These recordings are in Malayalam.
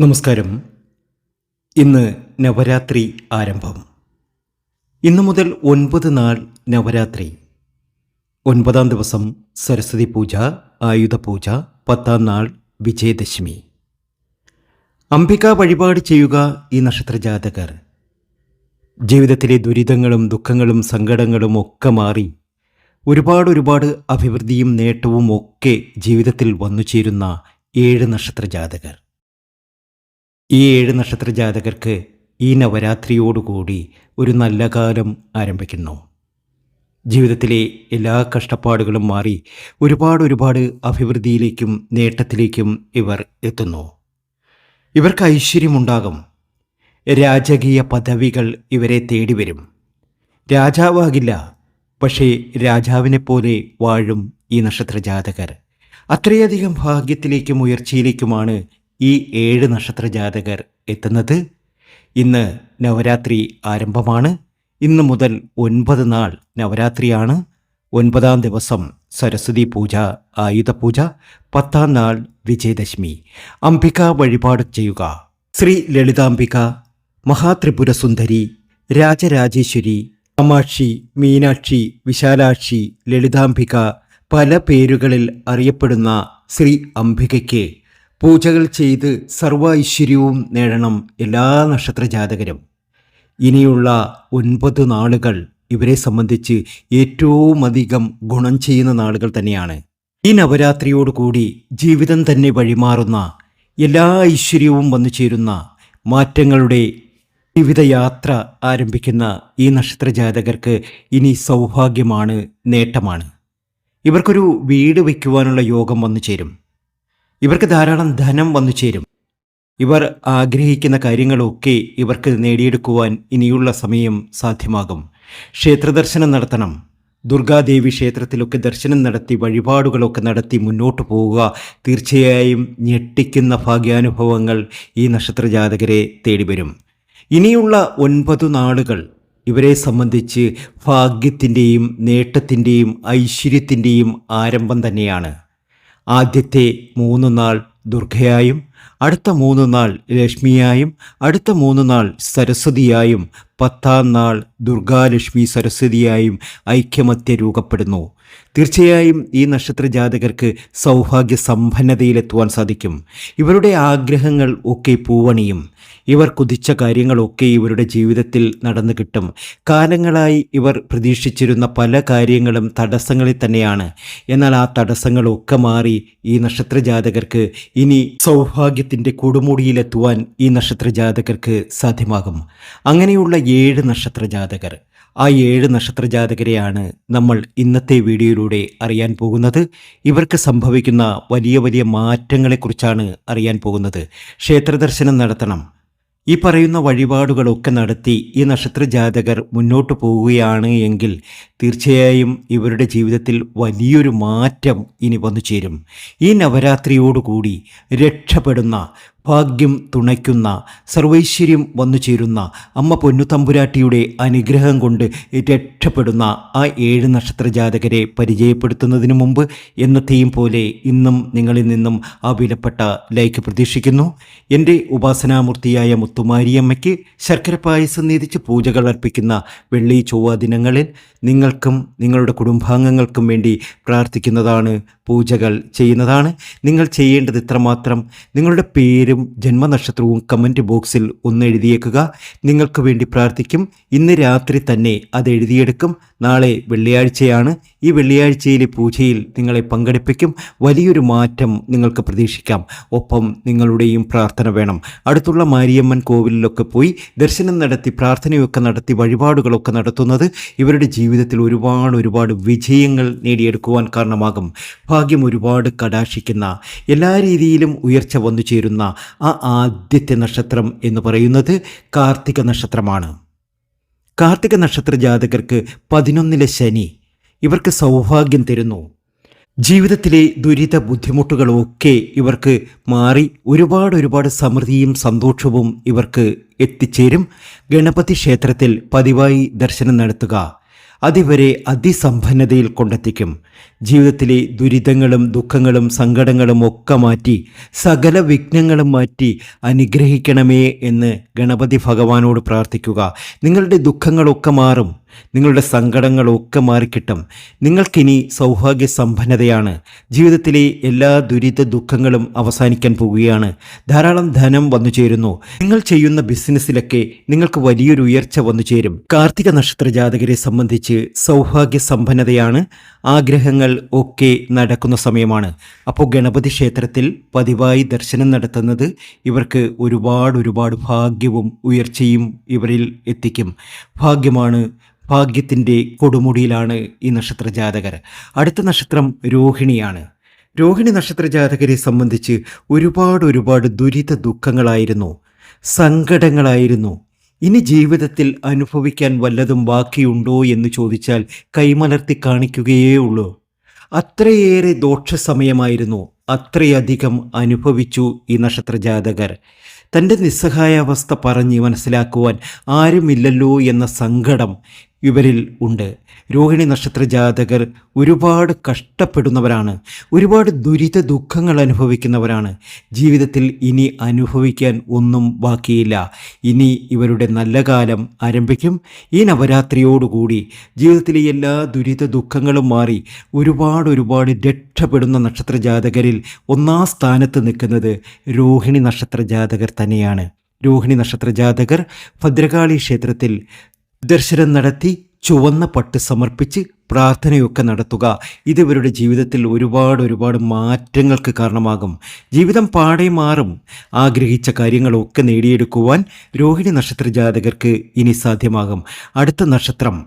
നമസ്കാരം. ഇന്ന് നവരാത്രി ആരംഭം. ഇന്നു മുതൽ ഒൻപത് നാൾ നവരാത്രി. ഒൻപതാം ദിവസം സരസ്വതി പൂജ ആയുധ പൂജ പത്താം നാൾ വിജയദശമി. അംബിക വഴിപാട് ചെയ്യുക ഈ നക്ഷത്ര ജാതകർ ജീവിതത്തിലെ ദുരിതങ്ങളും ദുഃഖങ്ങളും സങ്കടങ്ങളും ഒക്കെ മാറി ഒരുപാട് ഒരുപാട് അഭിവൃദ്ധിയും നേട്ടവും ഒക്കെ ജീവിതത്തിൽ വന്നു ചേരുന്ന ഏഴ് നക്ഷത്ര ജാതകർ ഈ ഏഴ് നക്ഷത്ര ജാതകർക്ക് ഈ നവരാത്രിയോടുകൂടി ഒരു നല്ല കാലം ആരംഭിക്കുന്നു. ജീവിതത്തിലെ എല്ലാ കഷ്ടപ്പാടുകളും മാറി ഒരുപാട് ഒരുപാട് അഭിവൃദ്ധിയിലേക്കും നേട്ടത്തിലേക്കും ഇവർ എത്തുന്നു. ഇവർക്ക് ഐശ്വര്യമുണ്ടാകും. രാജകീയ പദവികൾ ഇവരെ തേടി വരും രാജാവാകില്ല പക്ഷേ രാജാവിനെ പോലെ വാഴും ഈ നക്ഷത്ര ജാതകർ. അത്രയധികം ഭാഗ്യത്തിലേക്കും ഉയർച്ചയിലേക്കുമാണ് ഈ ഏഴ് നക്ഷത്ര ജാതകർ എത്തുന്നത് ഇന്ന് നവരാത്രി ആരംഭമാണ്. ഇന്ന് മുതൽ ഒൻപത് നാൾ നവരാത്രിയാണ്. ഒൻപതാം ദിവസം സരസ്വതി പൂജ ആയുധ പൂജ പത്താം നാൾ വിജയദശമി. അംബിക വഴിപാട് ചെയ്യുക. ശ്രീ ലളിതാംബിക മഹാത്രിപുരസുന്ദരി രാജരാജേശ്വരി കാമാക്ഷി മീനാക്ഷി വിശാലാക്ഷി ലളിതാംബിക പല പേരുകളിൽ അറിയപ്പെടുന്ന ശ്രീ അംബികയ്ക്ക് പൂജകൾ ചെയ്ത് സർവ ഐശ്വര്യവും നേടണം എല്ലാ നക്ഷത്ര ജാതകരും ഇനിയുള്ള ഒൻപത് നാളുകൾ ഇവരെ സംബന്ധിച്ച് ഏറ്റവും അധികം ഗുണം ചെയ്യുന്ന നാളുകൾ തന്നെയാണ്. ഈ നവരാത്രിയോടുകൂടി ജീവിതം തന്നെ വഴിമാറുന്ന എല്ലാ ഐശ്വര്യവും വന്നു ചേരുന്ന മാറ്റങ്ങളുടെ ജീവിതയാത്ര ആരംഭിക്കുന്ന ഈ നക്ഷത്ര ജാതകർക്ക് ഇനി സൗഭാഗ്യമാണ് നേട്ടമാണ്. ഇവർക്കൊരു വീട് വയ്ക്കുവാനുള്ള യോഗം വന്നു ചേരും. ഇവർക്ക് ധാരാളം ധനം വന്നു ചേരും. ഇവർ ആഗ്രഹിക്കുന്ന കാര്യങ്ങളൊക്കെ ഇവർക്ക് നേടിയെടുക്കുവാൻ ഇനിയുള്ള സമയം സാധ്യമാകും. ക്ഷേത്രദർശനം നടത്തണം. ദുർഗാദേവി ക്ഷേത്രത്തിലൊക്കെ ദർശനം നടത്തി വഴിപാടുകളൊക്കെ നടത്തി മുന്നോട്ട് പോവുക. തീർച്ചയായും ഞെട്ടിക്കുന്ന ഭാഗ്യാനുഭവങ്ങൾ ഈ നക്ഷത്രജാതകരെ തേടിവരും. ഇനിയുള്ള ഒൻപത് നാളുകൾ ഇവരെ സംബന്ധിച്ച് ഭാഗ്യത്തിന്റെയും നേട്ടത്തിന്റെയും ഐശ്വര്യത്തിന്റെയും ആരംഭം തന്നെയാണ്. ആദ്യത്തെ മൂന്ന് നാൾ ദുർഗയായും അടുത്ത മൂന്ന് നാൾ ലക്ഷ്മിയായും അടുത്ത മൂന്ന് നാൾ സരസ്വതിയായും പത്താം നാൾ ദുർഗാലക്ഷ്മി സരസ്വതിയായും ഐക്യമത്യ രൂപപ്പെടുന്നു. തീർച്ചയായും ഈ നക്ഷത്ര ജാതകർക്ക് സൗഭാഗ്യ സമ്പന്നതയിലെത്തുവാൻ സാധിക്കും. ഇവരുടെ ആഗ്രഹങ്ങൾ ഒക്കെ പൂവണിയും. ഇവർ കുതിച്ച കാര്യങ്ങളൊക്കെ ഇവരുടെ ജീവിതത്തിൽ നടന്നു കിട്ടും. കാലങ്ങളായി ഇവർ പ്രതീക്ഷിച്ചിരുന്ന പല കാര്യങ്ങളും തടസ്സങ്ങളിൽ തന്നെയാണ്. എന്നാൽ ആ തടസ്സങ്ങളൊക്കെ മാറി ഈ നക്ഷത്ര ജാതകർക്ക് ഇനി സൗഭാഗ്യത്തിന്റെ കൊടുമുടിയിലെത്തുവാൻ ഈ നക്ഷത്ര ജാതകർക്ക് സാധ്യമാകും. അങ്ങനെയുള്ള ഏഴ് നക്ഷത്ര ജാതകർ ആ ഏഴ് നക്ഷത്ര ജാതകരെയാണ് നമ്മൾ ഇന്നത്തെ വീഡിയോയിലൂടെ അറിയാൻ പോകുന്നത്. ഇവർക്ക് സംഭവിക്കുന്ന വലിയ വലിയ മാറ്റങ്ങളെക്കുറിച്ചാണ് അറിയാൻ പോകുന്നത്. ക്ഷേത്രദർശനം നടത്തണം. ഈ പറയുന്ന വഴിപാടുകളൊക്കെ നടത്തി ഈ നക്ഷത്ര ജാതകർ മുന്നോട്ട് പോവുകയാണ് എങ്കിൽ തീർച്ചയായും ഇവരുടെ ജീവിതത്തിൽ വലിയൊരു മാറ്റം ഇനി വന്നു ചേരും ഈ നവരാത്രിയോടുകൂടി രക്ഷപ്പെടുന്ന ഭാഗ്യം തുണയ്ക്കുന്ന സർവൈശ്വര്യം വന്നു ചേരുന്ന അമ്മ പൊന്നുതമ്പുരാട്ടിയുടെ അനുഗ്രഹം കൊണ്ട് രക്ഷപ്പെടുന്ന ആ ഏഴ് നക്ഷത്ര ജാതകരെ പരിചയപ്പെടുത്തുന്നതിന് മുമ്പ് എന്നത്തെയും പോലെ ഇന്നും നിങ്ങളിൽ നിന്നും ആ വിലപ്പെട്ട ലൈക്ക് പ്രതീക്ഷിക്കുന്നു. എന്റെ ഉപാസനാമൂർത്തിയായ മുത്തുമാരിയമ്മയ്ക്ക് ശർക്കര പായസം നീതിച്ച് പൂജകൾ അർപ്പിക്കുന്ന വെള്ളി ചൊവ്വ ദിനങ്ങളിൽ നിങ്ങൾക്കും നിങ്ങളുടെ കുടുംബാംഗങ്ങൾക്കും വേണ്ടി പ്രാർത്ഥിക്കുന്നതാണ് പൂജകൾ ചെയ്യുന്നതാണ്. നിങ്ങൾ ചെയ്യേണ്ടത് ഇത്രമാത്രം. നിങ്ങളുടെ പേരും ജന്മനക്ഷത്രവും കമന്റ് ബോക്സിൽ ഒന്ന് എഴുതിയേക്കുക. നിങ്ങൾക്ക് വേണ്ടി പ്രാർത്ഥിക്കും. ഇന്ന് രാത്രി തന്നെ അത് എഴുതിയെടുക്കും. നാളെ വെള്ളിയാഴ്ചയാണ്. ഈ വെള്ളിയാഴ്ചയിലെ പൂജയിൽ നിങ്ങളെ പങ്കെടുപ്പിക്കും. വലിയൊരു മാറ്റം നിങ്ങൾക്ക് പ്രതീക്ഷിക്കാം. ഒപ്പം നിങ്ങളുടെയും പ്രാർത്ഥന വേണം. അടുത്തുള്ള മാരിയമ്മൻ കോവിലിലൊക്കെ പോയി ദർശനം നടത്തി പ്രാർത്ഥനയൊക്കെ നടത്തി വഴിപാടുകളൊക്കെ നടത്തുന്നത് ഇവരുടെ ജീവിതത്തിൽ ഒരുപാട് ഒരുപാട് വിജയങ്ങൾ നേടിയെടുക്കുവാൻ കാരണമാകും. ഭാഗ്യം ഒരുപാട് കടാക്ഷിക്കുന്ന എല്ലാ രീതിയിലും ഉയർച്ച വന്നു ചേരുന്ന ആ ആദ്യത്തെ നക്ഷത്രം എന്ന് പറയുന്നത് കാർത്തിക നക്ഷത്രമാണ്. കാർത്തിക നക്ഷത്ര ജാതകർക്ക് പതിനൊന്നിലെ ശനി ഇവർക്ക് സൗഭാഗ്യം തരുന്നു. ജീവിതത്തിലെ ദുരിത ബുദ്ധിമുട്ടുകളൊക്കെ ഇവർക്ക് മാറി ഒരുപാട് ഒരുപാട് സമൃദ്ധിയും സന്തോഷവും ഇവർക്ക് എത്തിച്ചേരും. ഗണപതി ക്ഷേത്രത്തിൽ പതിവായി ദർശനം നടത്തുക. അതിവരെ അതിസമ്പന്നതയിൽ കൊണ്ടെത്തിക്കും. ജീവിതത്തിലെ ദുരിതങ്ങളും ദുഃഖങ്ങളും സങ്കടങ്ങളും ഒക്കെ മാറ്റി സകല വിഘ്നങ്ങളും മാറ്റി അനുഗ്രഹിക്കണമേ എന്ന് ഗണപതി ഭഗവാനോട് പ്രാർത്ഥിക്കുക. നിങ്ങളുടെ ദുഃഖങ്ങളൊക്കെ മാറും. നിങ്ങളുടെ സങ്കടങ്ങളൊക്കെ മാറിക്കിട്ടും നിങ്ങൾക്കിനി സൗഭാഗ്യ സമ്പന്നതയാണ്. ജീവിതത്തിലെ എല്ലാ ദുരിത ദുഃഖങ്ങളും അവസാനിക്കാൻ പോവുകയാണ്. ധാരാളം ധനം വന്നു ചേരുന്നു. നിങ്ങൾ ചെയ്യുന്ന ബിസിനസ്സിലൊക്കെ നിങ്ങൾക്ക് വലിയൊരു ഉയർച്ച വന്നു ചേരും. കാർത്തിക നക്ഷത്ര ജാതകരെ സംബന്ധിച്ച് സൗഭാഗ്യ സമ്പന്നതയാണ്. ആഗ്രഹങ്ങൾ ഒക്കെ നടക്കുന്ന സമയമാണ്. അപ്പോൾ ഗണപതി ക്ഷേത്രത്തിൽ പതിവായി ദർശനം നടത്തുന്നത് ഇവർക്ക് ഒരുപാട് ഒരുപാട് ഭാഗ്യവും ഉയർച്ചയും ഇവരിൽ എത്തിക്കും. ഭാഗ്യമാണ് ഭാഗ്യത്തിന്റെ കൊടുമുടിയിലാണ് ഈ നക്ഷത്ര ജാതകർ അടുത്ത നക്ഷത്രം രോഹിണിയാണ്. രോഹിണി നക്ഷത്ര ജാതകരെ സംബന്ധിച്ച് ഒരുപാട് ഒരുപാട് ദുരിത ദുഃഖങ്ങളായിരുന്നു. സങ്കടങ്ങളായിരുന്നു. ഇനി ജീവിതത്തിൽ അനുഭവിക്കാൻ വല്ലതും ബാക്കിയുണ്ടോ എന്ന് ചോദിച്ചാൽ കൈമലർത്തി കാണിക്കുകയേ ഉള്ളൂ. അത്രയേറെ ദോഷ സമയമായിരുന്നു അത്രയധികം അനുഭവിച്ചു ഈ നക്ഷത്ര ജാതകർ തന്റെ നിസ്സഹായാവസ്ഥ പറഞ്ഞ് മനസ്സിലാക്കുവാൻ ആരുമില്ലല്ലോ എന്ന സങ്കടം ഇവരിൽ ഉണ്ട്. രോഹിണി നക്ഷത്ര ജാതകർ ഒരുപാട് കഷ്ടപ്പെടുന്നവരാണ്. ഒരുപാട് ദുരിത ദുഃഖങ്ങൾ അനുഭവിക്കുന്നവരാണ്. ജീവിതത്തിൽ ഇനി അനുഭവിക്കാൻ ഒന്നും ബാക്കിയില്ല. ഇനി ഇവരുടെ നല്ല കാലം ആരംഭിക്കും. ഈ നവരാത്രിയോടുകൂടി ജീവിതത്തിലെ എല്ലാ ദുരിത ദുഃഖങ്ങളും മാറി ഒരുപാട് ഒരുപാട് രക്ഷപ്പെടുന്ന നക്ഷത്ര ജാതകരിൽ ഒന്നാം സ്ഥാനത്ത് നിൽക്കുന്നത് രോഹിണി നക്ഷത്ര ജാതകർ തന്നെയാണ്. രോഹിണി നക്ഷത്ര ജാതകർ ഭദ്രകാളി ക്ഷേത്രത്തിൽ ദർശനം നടത്തി ചുവന്ന പട്ട് സമർപ്പിച്ച് പ്രാർത്ഥനയൊക്കെ നടത്തുക. ഇത് ഇവരുടെ ജീവിതത്തിൽ ഒരുപാട് ഒരുപാട് മാറ്റങ്ങൾക്ക് കാരണമാകും. ജീവിതം പാടെ മാറും. ആഗ്രഹിച്ച കാര്യങ്ങളൊക്കെ നേടിയെടുക്കുവാൻ രോഹിണി നക്ഷത്ര ജാതകർക്ക് ഇനി സാധ്യമാകും. അടുത്ത നക്ഷത്രം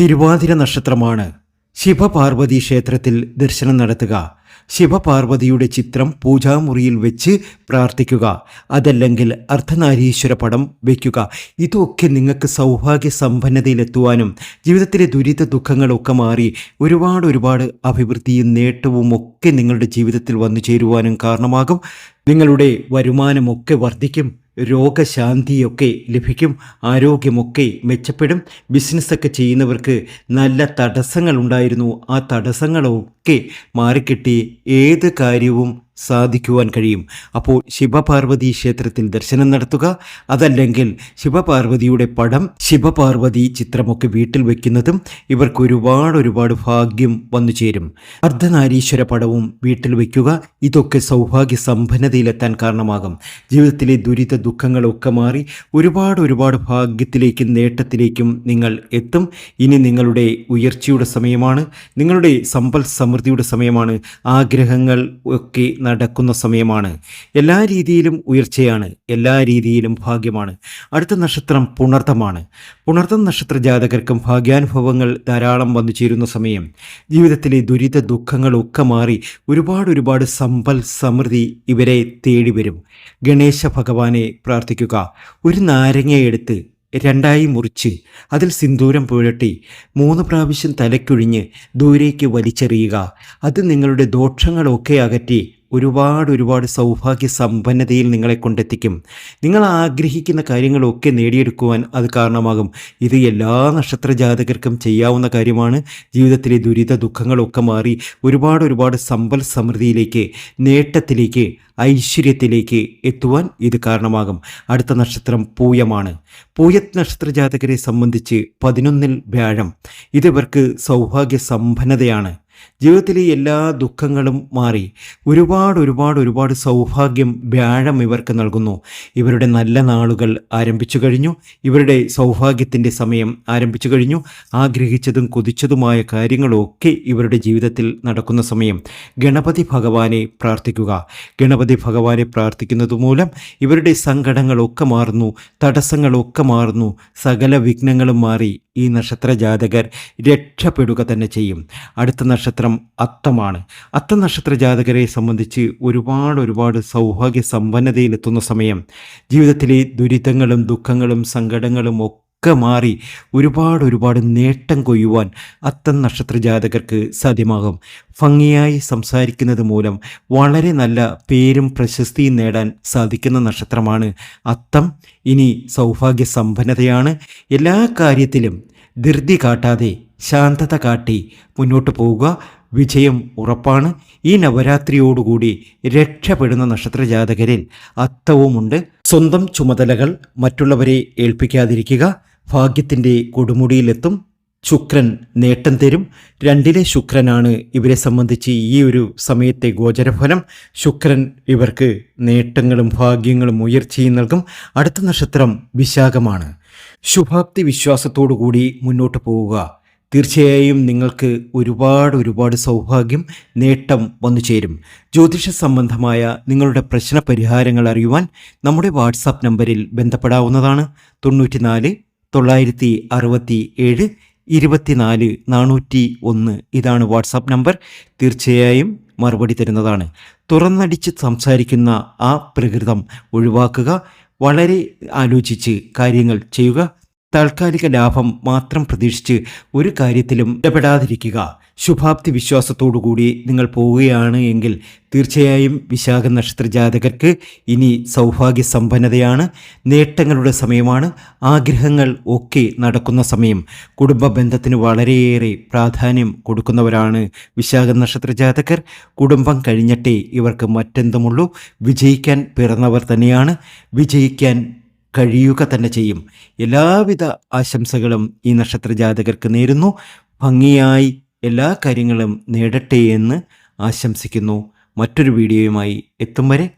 തിരുവാതിര നക്ഷത്രമാണ്. ശിവപാർവതി ക്ഷേത്രത്തിൽ ദർശനം നടത്തുക. ശിവപാർവതിയുടെ ചിത്രം പൂജാമുറിയിൽ വെച്ച് പ്രാർത്ഥിക്കുക. അതല്ലെങ്കിൽ അർദ്ധനാരീശ്വര പടം വയ്ക്കുക ഇതൊക്കെ നിങ്ങൾക്ക് സൗഭാഗ്യ സമ്പന്നതയിലെത്തുവാനും ജീവിതത്തിലെ ദുരിത ദുഃഖങ്ങളൊക്കെ മാറി ഒരുപാട് ഒരുപാട് അഭിവൃദ്ധിയും നേട്ടവും ഒക്കെ നിങ്ങളുടെ ജീവിതത്തിൽ വന്നു ചേരുവാനും കാരണമാകും. നിങ്ങളുടെ വരുമാനമൊക്കെ വർദ്ധിക്കും. രോഗശാന്തിയൊക്കെ ലഭിക്കും ആരോഗ്യമൊക്കെ മെച്ചപ്പെടും. ബിസിനസ്സൊക്കെ ചെയ്യുന്നവർക്ക് നല്ല തടസ്സങ്ങളുണ്ടായിരുന്നു. ആ തടസ്സങ്ങളൊക്കെ മാറിക്കിട്ടി. ഏത് കാര്യവും സാധിക്കുവാൻ കഴിയും. അപ്പോൾ ശിവപാർവതി ക്ഷേത്രത്തിൽ ദർശനം നടത്തുക. അതല്ലെങ്കിൽ ശിവപാർവതിയുടെ പടം ശിവപാർവതി ചിത്രമൊക്കെ വീട്ടിൽ വയ്ക്കുന്നതും ഇവർക്ക് ഒരുപാട് ഒരുപാട് ഭാഗ്യം വന്നു ചേരും. അർദ്ധനാരീശ്വര പടവും വീട്ടിൽ വയ്ക്കുക ഇതൊക്കെ സൗഭാഗ്യ സമ്പന്നതയിലെത്താൻ കാരണമാകും. ജീവിതത്തിലെ ദുരിത ദുഃഖങ്ങളൊക്കെ മാറി ഒരുപാട് ഒരുപാട് ഭാഗ്യത്തിലേക്കും നേട്ടത്തിലേക്കും നിങ്ങൾ എത്തും. ഇനി നിങ്ങളുടെ ഉയർച്ചയുടെ സമയമാണ്. നിങ്ങളുടെ സമ്പൽ സമൃദ്ധിയുടെ സമയമാണ്. ആഗ്രഹങ്ങൾ ഒക്കെ നടക്കുന്ന സമയമാണ്. എല്ലാ രീതിയിലും ഉയർച്ചയാണ്. എല്ലാ രീതിയിലും ഭാഗ്യമാണ്. അടുത്ത നക്ഷത്രം പുണർത്തമാണ്. പുണർത്തം നക്ഷത്ര ജാതകർക്കും ഭാഗ്യാനുഭവങ്ങൾ ധാരാളം വന്നു ചേരുന്ന സമയം. ജീവിതത്തിലെ ദുരിത ദുഃഖങ്ങളൊക്കെ മാറി ഒരുപാട് ഒരുപാട് സമ്പൽ സമൃദ്ധി ഇവരെ തേടി വരും. ഗണേശ ഭഗവാനെ പ്രാർത്ഥിക്കുക. ഒരു നാരങ്ങയെടുത്ത് രണ്ടായി മുറിച്ച് അതിൽ സിന്ദൂരം പുഴട്ടി മൂന്ന് പ്രാവശ്യം തലയ്ക്കൊഴിഞ്ഞ് ദൂരേക്ക് വലിച്ചെറിയുക. അത് നിങ്ങളുടെ ദോഷങ്ങളൊക്കെ അകറ്റി ഒരുപാട് ഒരുപാട് സൗഭാഗ്യ സമ്പന്നതയിൽ നിങ്ങളെ കൊണ്ടെത്തിക്കും. നിങ്ങൾ ആഗ്രഹിക്കുന്ന കാര്യങ്ങളൊക്കെ നേടിയെടുക്കുവാൻ അത് കാരണമാകും. ഇത് എല്ലാ നക്ഷത്ര ജാതകർക്കും ചെയ്യാവുന്ന കാര്യമാണ്. ജീവിതത്തിലെ ദുരിത ദുഃഖങ്ങളൊക്കെ മാറി ഒരുപാട് ഒരുപാട് സമ്പൽ സമൃദ്ധിയിലേക്ക് നേട്ടത്തിലേക്ക് ഐശ്വര്യത്തിലേക്ക് എത്തുവാൻ ഇത് കാരണമാകും. അടുത്ത നക്ഷത്രം പൂയമാണ്. പൂയത് നക്ഷത്ര ജാതകരെ സംബന്ധിച്ച് പതിനൊന്നിൽ വ്യാഴം. ഇതിവർക്ക് സൗഭാഗ്യ സമ്പന്നതയാണ്. ജീവിതത്തിലെ എല്ലാ ദുഃഖങ്ങളും മാറി. ഒരുപാട് ഒരുപാട് ഒരുപാട് സൗഭാഗ്യം വ്യാഴം ഇവർക്ക് നൽകുന്നു. ഇവരുടെ നല്ല നാളുകൾ ആരംഭിച്ചു കഴിഞ്ഞു. ഇവരുടെ സൗഭാഗ്യത്തിന്റെ സമയം ആരംഭിച്ചു കഴിഞ്ഞു. ആഗ്രഹിച്ചതും കൊതിച്ചതുമായ കാര്യങ്ങളൊക്കെ ഇവരുടെ ജീവിതത്തിൽ നടക്കുന്ന സമയം. ഗണപതി ഭഗവാനെ പ്രാർത്ഥിക്കുക. ഗണപതി ഭഗവാനെ പ്രാർത്ഥിക്കുന്നത് മൂലം ഇവരുടെ സങ്കടങ്ങളൊക്കെ മാറുന്നു. തടസ്സങ്ങളൊക്കെ മാറുന്നു. സകല വിഘ്നങ്ങളും മാറി. ഈ നക്ഷത്ര ജാതകർ രക്ഷപ്പെടുക തന്നെ ചെയ്യും. അടുത്ത നക്ഷത്രം അത്തമാണ്. അത്ത നക്ഷത്ര ജാതകരെ സംബന്ധിച്ച് ഒരുപാട് ഒരുപാട് സൗഭാഗ്യ സമ്പന്നതയിലെത്തുന്ന സമയം. ജീവിതത്തിലെ ദുരിതങ്ങളും ദുഃഖങ്ങളും സങ്കടങ്ങളും ഒക്കെ മാറി ഒരുപാട് ഒരുപാട് നേട്ടം കൊയ്യുവാൻ അത്തം നക്ഷത്ര ജാതകർക്ക് സാധ്യമാകും. ഭംഗിയായി സംസാരിക്കുന്നത് മൂലം വളരെ നല്ല പേരും പ്രശസ്തിയും നേടാൻ സാധിക്കുന്ന നക്ഷത്രമാണ് അത്തം. ഇനി സൗഭാഗ്യ സമ്പന്നതയാണ്. എല്ലാ കാര്യത്തിലും ധൃതി കാട്ടാതെ ശാന്തത കാട്ടി മുന്നോട്ട് പോവുക. വിജയം ഉറപ്പാണ്. ഈ നവരാത്രിയോടുകൂടി രക്ഷപ്പെടുന്ന നക്ഷത്ര ജാതകരിൽ അത്തവുമുണ്ട്. സ്വന്തം ചുമതലകൾ മറ്റുള്ളവരെ ഏൽപ്പിക്കാതിരിക്കുക. ഭാഗ്യത്തിന്റെ കൊടുമുടിയിലെത്തും. ശുക്രൻ നേട്ടം തരും. രണ്ടിലെ ശുക്രനാണ് ഇവരെ സംബന്ധിച്ച് ഈ ഒരു സമയത്തെ ഗോചരഫലം. ശുക്രൻ ഇവർക്ക് നേട്ടങ്ങളും ഭാഗ്യങ്ങളും ഉയർച്ചയും നൽകും. അടുത്ത നക്ഷത്രം വിശാഖമാണ്. ശുഭാപ്തി വിശ്വാസത്തോടു കൂടി മുന്നോട്ട് പോവുക. തീർച്ചയായും നിങ്ങൾക്ക് ഒരുപാട് ഒരുപാട് സൗഭാഗ്യം നേട്ടം വന്നു ചേരും. ജ്യോതിഷ സംബന്ധമായ നിങ്ങളുടെ പ്രശ്ന പരിഹാരങ്ങൾ അറിയുവാൻ നമ്മുടെ വാട്സാപ്പ് നമ്പറിൽ ബന്ധപ്പെടാവുന്നതാണ് തൊണ്ണൂറ്റിനാല് തൊള്ളായിരത്തി അറുപത്തി ഏഴ് ഇരുപത്തിനാല് നാനൂറ്റി ഒന്ന് ഇതാണ് വാട്സാപ്പ് നമ്പർ. തീർച്ചയായും മറുപടി തരുന്നതാണ്. തുറന്നടിച്ച് സംസാരിക്കുന്ന ആ പ്രകൃതം ഒഴിവാക്കുക. വളരെ ആലോചിച്ച് കാര്യങ്ങൾ ചെയ്യുക. താൽക്കാലിക ലാഭം മാത്രം പ്രതീക്ഷിച്ച് ഒരു കാര്യത്തിലും ഇടപെടാതിരിക്കുക. ശുഭാപ്തി വിശ്വാസത്തോടുകൂടി നിങ്ങൾ പോവുകയാണ് എങ്കിൽ തീർച്ചയായും വിശാഖ നക്ഷത്ര ജാതകർക്ക് ഇനി സൗഭാഗ്യ സമ്പന്നതയാണ് നേട്ടങ്ങളുടെ സമയമാണ്. ആഗ്രഹങ്ങൾ ഒക്കെ നടക്കുന്ന സമയം. കുടുംബ ബന്ധത്തിന് വളരെയേറെ പ്രാധാന്യം കൊടുക്കുന്നവരാണ് വിശാഖ നക്ഷത്ര ജാതകർ. കുടുംബം കഴിഞ്ഞിട്ടേ ഇവർക്ക് മറ്റെന്തുമുള്ളൂ? വിജയിക്കാൻ പിറന്നവർ തന്നെയാണ്. വിജയിക്കാൻ കഴിയുക തന്നെ ചെയ്യും. എല്ലാവിധ ആശംസകളും ഈ നക്ഷത്ര ജാതകർക്ക് നേരുന്നു. ഭംഗിയായി എല്ലാ കാര്യങ്ങളും നേടട്ടെ എന്ന് ആശംസിക്കുന്നു. മറ്റൊരു വീഡിയോയുമായി എത്തും വരെ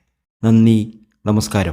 നന്ദി നമസ്കാരം.